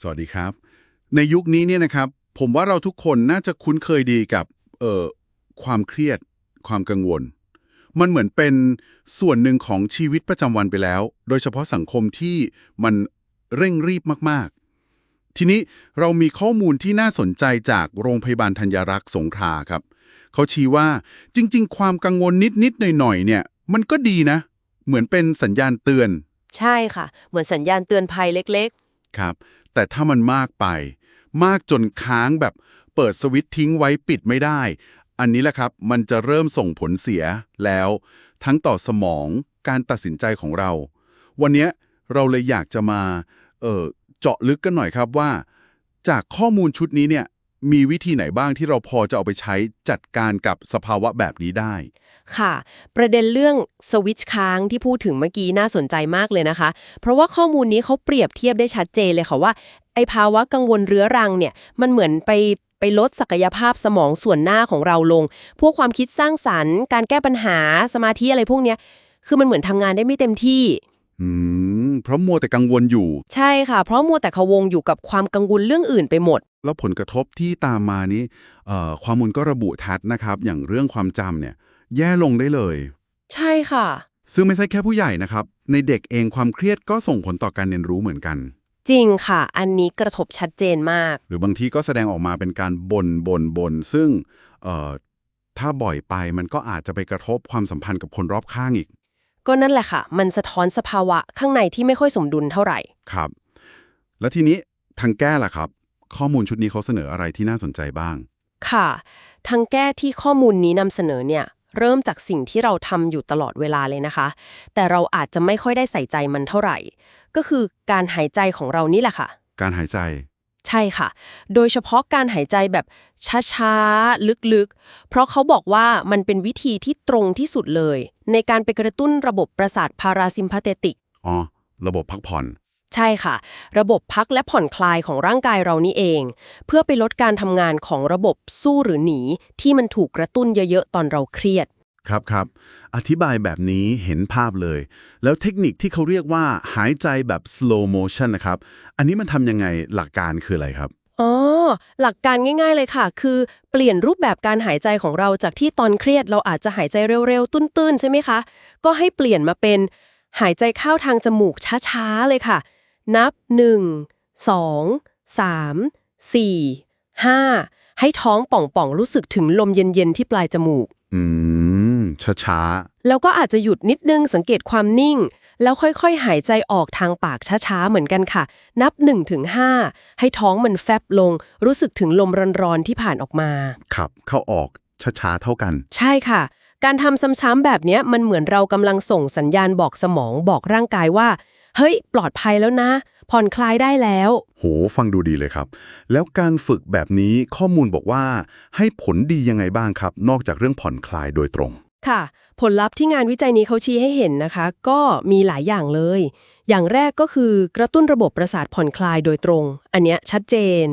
สวัสดีครับ ในยุคนี้เนี่ยนะครับ ผมว่าเราทุกคนน่าจะคุ้นเคยดีกับเอ่อความเครียด ความกังวล มันเหมือนเป็นส่วนหนึ่งของชีวิตประจำวันไปแล้ว โดยเฉพาะสังคมที่มันเร่งรีบมากๆ ทีนี้เรามีข้อมูลที่น่าสนใจจากโรงพยาบาลธัญรักษ์สงขลาครับ เขาชี้ว่าจริง ๆ ความกังวลนิดๆหน่อยๆเนี่ย มันก็ดีนะ เหมือนเป็นสัญญาณเตือน ใช่ค่ะ เหมือนสัญญาณเตือนภัยเล็ก ครับ แต่ถ้ามันมากไป มากจนค้างแบบเปิดสวิตช์ทิ้งไว้ปิดไม่ได้ อันนี้แหละครับมันจะเริ่มส่งผลเสียแล้ว ทั้งต่อสมองการตัดสินใจของเรา วันนี้เราเลยอยากจะมาเจาะลึกกันหน่อยครับว่า จากข้อมูลชุดนี้เนี่ย มีวิธีไหนบ้างที่เราพอจะเอาไปใช้จัดการกับสภาวะแบบนี้ได้ ค่ะ ประเด็นเรื่องสวิตช์ค้างที่พูดถึงเมื่อกี้น่าสนใจมากเลยนะคะ เพราะว่าข้อมูลนี้เขาเปรียบเทียบได้ชัดเจนเลยค่ะว่าไอภาวะกังวลเรื้อรังเนี่ยมันเหมือนไปไปลดศักยภาพสมองส่วนหน้าของเราลง พวกความคิดสร้างสรรค์ การแก้ปัญหาสมาธิอะไรพวกเนี้ยคือมันเหมือนทำงานได้ไม่เต็มที่ อืมเพราะมัวแต่กังวลอยู่ ใช่ค่ะ เพราะมัวแต่ขวงอยู่กับความกังวลเรื่องอื่นไปหมด แล้วผลกระทบที่ตามมานี้เอ่อความมูลก็ระบุทัดนะครับ อย่างเรื่องความจำเนี่ย แย่ลงได้เลย ใช่ค่ะ ซึ่งไม่ใช่แค่ผู้ใหญ่นะครับ ในเด็กเองความเครียดก็ส่งผลต่อการเรียนรู้เหมือนกัน จริงค่ะ อันนี้กระทบชัดเจนมาก หรือบางทีก็แสดงออกมาเป็นการบน่นบน่นบน่นซึ่งเอ่อถ้าบ่อยไปมันก็อาจจะไปกระทบความสัมพันธ์กับคนรอบข้างอีก ก็นั่นแหละค่ะ มันสะท้อนสภาวะข้างในที่ไม่ค่อยสมดุลเท่าไหร่ ครับ แล้วทีนี้ทางแก้ล่ะครับ ข้อมูลชุดนี้เขาเสนออะไรที่น่าสนใจบ้าง ค่ะ ทางแก้ที่ข้อมูลนี้นำเสนอเนี่ย เริ่มจากสิ่งที่เราทำอยู่ตลอดเวลาเลยนะคะ แต่เราอาจจะไม่ค่อยได้ใส่ใจมันเท่าไหร่ ก็คือการหายใจของเรานี่แหละค่ะ การหายใจ ใช่ค่ะ โดยเฉพาะการหายใจแบบช้าๆ ลึกๆ เพราะเขาบอกว่ามันเป็นวิธีที่ตรงที่สุดเลย ในการไปกระตุ้นระบบประสาทพาราซิมพาเตติก อ๋อ ระบบพักผ่อน ใช่ค่ะ ระบบพักและผ่อนคลายของร่างกายเรานี่เอง เพื่อไปลดการทำงานของระบบสู้หรือหนีที่มันถูกกระตุ้นเยอะๆ ตอนเราเครียด ครับครับอธิบายแบบนี้เห็นภาพเลย แล้วเทคนิคที่เขาเรียกว่าหายใจแบบ slow motion นะครับ อันนี้มันทำยังไงหลักการคืออะไรครับอ๋อหลักการง่าย ๆเลยค่ะ คือเปลี่ยนรูปแบบการหายใจของเราจากที่ตอนเครียดเราอาจจะหายใจเร็วๆ ตุ้นๆ ใช่ไหมคะ ก็ให้เปลี่ยนมาเป็นหายใจเข้าทางจมูกช้าๆเลยค่ะ นับ 1 2 3 4 5 ให้ท้องป่องๆ รู้สึกถึงลมเย็นๆ ที่ปลายจมูก อืม ช้าแล้วก็อาจจะหยุดนิดนึงสังเกตความนิ่ง แล้วค่อยๆ หายใจออกทางปากช้าๆ เหมือนกันค่ะ นับ1ถึง5ให้ท้องมันแฟบลง รู้สึกถึงลมร้อนๆที่ผ่านออกมาๆขับ เข้าออกช้าๆ เท่ากัน ใช่ค่ะ การทำซ้ำๆแบบเนี้ยมันเหมือนเรากำลังส่งสัญญาณบอกสมองบอกร่างกายว่า เฮ้ย ปลอดภัยแล้วนะ ผ่อนคลายได้แล้ว โห ฟังดูดีเลยครับ แล้วการฝึกแบบนี้ข้อมูลบอกว่า ให้ผลดียังไงบ้างครับ นอกจากเรื่องผ่อนคลายโดยตรง ค่ะ ผลลัพธ์ที่งานวิจัยนี้เขาชี้ให้เห็นนะคะ ก็มีหลายอย่างเลย อย่างแรกก็คือกระตุ้นระบบประสาทผ่อนคลายโดยตรง อันเนี้ยชัดเจน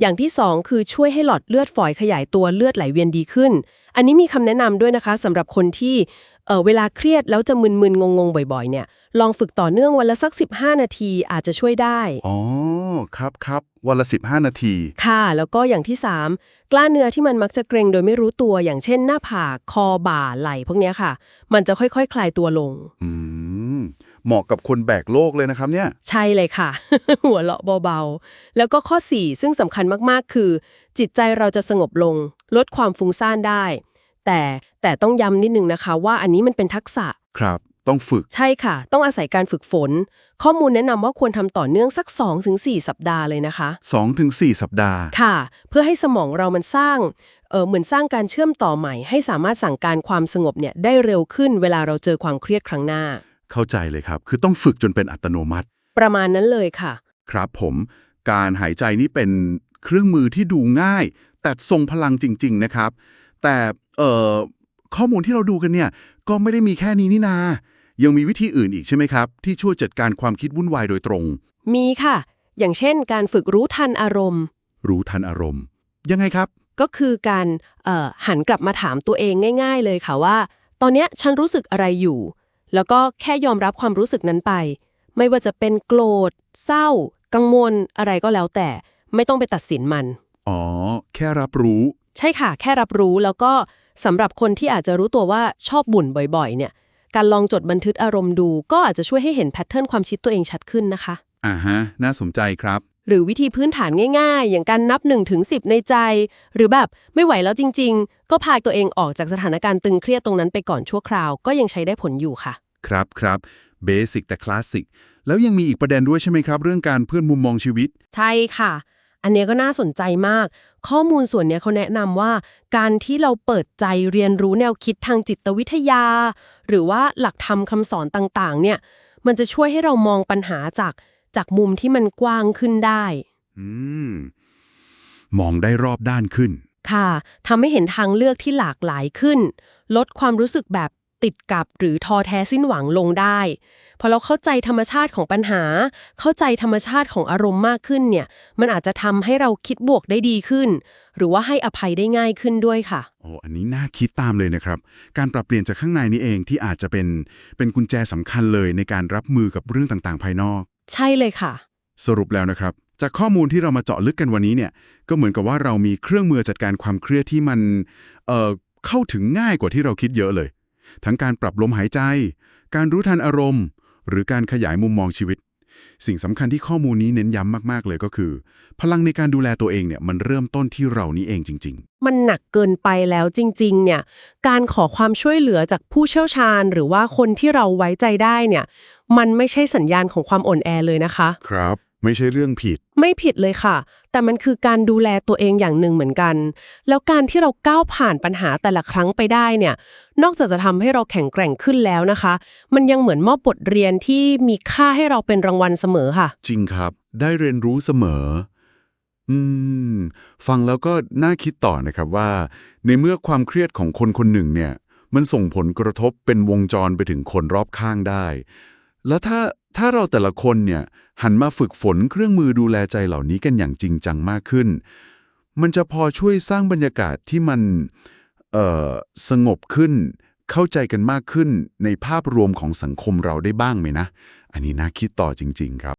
อย่างที่สองคือช่วยให้หลอดเลือดฝอยขยายตัวเลือดไหลเวียนดีขึ้น อันนี้มีคำแนะนำด้วยนะคะสำหรับคนที่ เออเวลาเครียดแล้วจะมึนๆงงๆ บ่อย ๆ เนี่ย ลองฝึกต่อเนื่องวันละสัก 15 นาทีอาจจะช่วยได้ อ๋อ ครับครับวันละ 15 นาที ค่ะ แล้วก็อย่างที่ 3 กล้ามเนื้อที่มันมักจะเกร็งโดยไม่รู้ตัว อย่างเช่นหน้าผาก คอ บ่า ไหล่ พวกเนี้ยค่ะ มันจะค่อยๆคคลายตัวลง อืม เหมาะกับคนแบกโลกเลยนะครับเนี่ย ใช่เลยค่ะ หัวเราะเบาๆ แล้วก็ข้อ 4 ซึ่งสำคัญมากๆ คือ จิตใจเราจะสงบลง ลดความฟุ้งซ่านได้ แต่แต่ต้องย้ำนิดนึงนะคะ ว่าอันนี้มันเป็นทักษะ ครับ ต้องฝึก ใช่ค่ะ ต้องอาศัยการฝึกฝน ข้อมูลแนะนำว่าควรทำต่อเนื่องสัก 2-4 สัปดาห์เลยนะคะ 2-4 สัปดาห์ ค่ะ เพื่อให้สมองเรามันสร้างเออเหมือนสร้างการเชื่อมต่อใหม่ ให้สามารถสั่งการความสงบเนี่ยได้เร็วขึ้นเวลาเราเจอความเครียดครั้งหน้า เข้าใจเลยครับ คือต้องฝึกจนเป็นอัตโนมัติ ประมาณนั้นเลยค่ะ ครับผม การหายใจนี่เป็นเครื่องมือที่ดูง่าย แต่ทรงพลังจริง ๆ นะครับ แต่ เอ่อข้อมูลที่เราดูกันเนี่ย ก็ไม่ได้มีแค่นี้นี่นา ยังมีวิธีอื่นอีกใช่ไหมครับ ที่ช่วยจัดการความคิดวุ่นวายโดยตรง มีค่ะ อย่างเช่น การฝึกรู้ทันอารมณ์ รู้ทันอารมณ์ ยังไงครับ ก็คือการเอ่อหันกลับมาถามตัวเองง่าย ๆ เลยค่ะว่า ตอนเนี้ยฉันรู้สึกอะไรอยู่ แล้วก็แค่ยอมรับความรู้สึกนั้นไป ไม่ว่าจะเป็นโกรธ เศร้า กังวล อะไรก็แล้วแต่ ไม่ต้องไปตัดสินมัน อ๋อ แค่รับรู้ ใช่ค่ะ แค่รับรู้แล้วก็ สำหรับคนที่อาจจะรู้ตัวว่าชอบบ่นบ่อยๆ เนี่ย การลองจดบันทึกอารมณ์ดู ก็อาจจะช่วยให้เห็นแพทเทิร์นความคิดตัวเองชัดขึ้นนะคะ อ่าฮะ น่าสนใจครับ หรือวิธีพื้นฐานง่าย ๆ อย่างการนับ1ถึง10 ในใจ หรือแบบไม่ไหวแล้วจริง ๆ ก็พาตัวเองออกจากสถานการณ์ตึงเครียดตรงนั้นไปก่อนชั่วคราว ก็ยังใช้ได้ผลอยู่ค่ะ ครับครับเบสิกแต่คลาสสิกแล้วยังมีอีกประเด็นด้วยใช่ไหมครับ เรื่องการเพื่อนมุมมองชีวิต ใช่ค่ะ อันเนี้ยก็น่าสนใจมาก ข้อมูลส่วนเนี้ยเขาแนะนำว่า การที่เราเปิดใจเรียนรู้แนวคิดทางจิตวิทยา หรือว่าหลักธรรมคำสอนต่างๆ เนี่ย มันจะช่วยให้เรามองปัญหาจากจากมุมที่มันกว้างขึ้นได้ อืม มองได้รอบด้านขึ้น ค่ะทำให้เห็นทางเลือกที่หลากหลายขึ้น ลดความรู้สึกแบบ ติดกับหรือท้อแท้สิ้นหวังลงได้พอเราเข้าใจธรรมชาติของปัญหา เข้าใจธรรมชาติของอารมณ์มากขึ้นเนี่ย มันอาจจะทำให้เราคิดบวกได้ดีขึ้น หรือว่าให้อภัยได้ง่ายขึ้นด้วยค่ะโอ้อันนี้น่าคิดตามเลยนะครับ การปรับเปลี่ยนจากข้างในนี่เองที่อาจจะเป็นเป็นกุญแจสำคัญเลยในการรับมือกับเรื่องต่างๆ ภายนอก ใช่เลยค่ะ สรุปแล้วนะครับ จากข้อมูลที่เรามาเจาะลึกกันวันนี้เนี่ย ก็เหมือนกับว่าเรามีเครื่องมือจัดการความเครียดที่มันเอ่อเข้าถึงง่ายกว่าที่เราคิดเยอะเลย ทั้งการปรับลมหายใจ การรู้ทันอารมณ์ หรือการขยายมุมมองชีวิต สิ่งสำคัญที่ข้อมูลนี้เน้นย้ำมากๆเลยก็คือ พลังในการดูแลตัวเองเนี่ยมันเริ่มต้นที่เรานี้เองจริงมันหนักเกินไปแล้วจริง ๆ เนี่ย การขอความช่วยเหลือจากผู้เชี่ยวชาญ หรือว่าคนที่เราไว้ใจได้เนี่ย มันไม่ใช่สัญญาณของความอ่อนแอเลยนะคะๆครับ ไม่ใช่เรื่องผิด ไม่ผิดเลยค่ะ แต่มันคือการดูแลตัวเองอย่างหนึ่งเหมือนกัน แล้วการที่เราก้าวผ่านปัญหาแต่ละครั้งไปได้เนี่ย นอกจากจะทำให้เราแข็งแกร่งขึ้นแล้วนะคะ มันยังเหมือนมอบบทเรียนที่มีค่าให้เราเป็นรางวัลเสมอค่ะ จริงครับ ได้เรียนรู้เสมอ อืม ฟังแล้วก็น่าคิดต่อนะครับว่า ในเมื่อความเครียดของคนคนหนึ่งเนี่ย มันส่งผลกระทบเป็นวงจรไปถึงคนรอบข้างได้ แล้วถ้า ถ้าเราแต่ละคนเนี่ยหันมาฝึกฝนเครื่องมือดูแลใจเหล่านี้กันอย่างจริงจังมากขึ้น มันจะพอช่วยสร้างบรรยากาศที่มันสงบขึ้น เข้าใจกันมากขึ้นในภาพรวมของสังคมเราได้บ้างไหมนะ อันนี้น่าคิดต่อจริง ๆ ครับ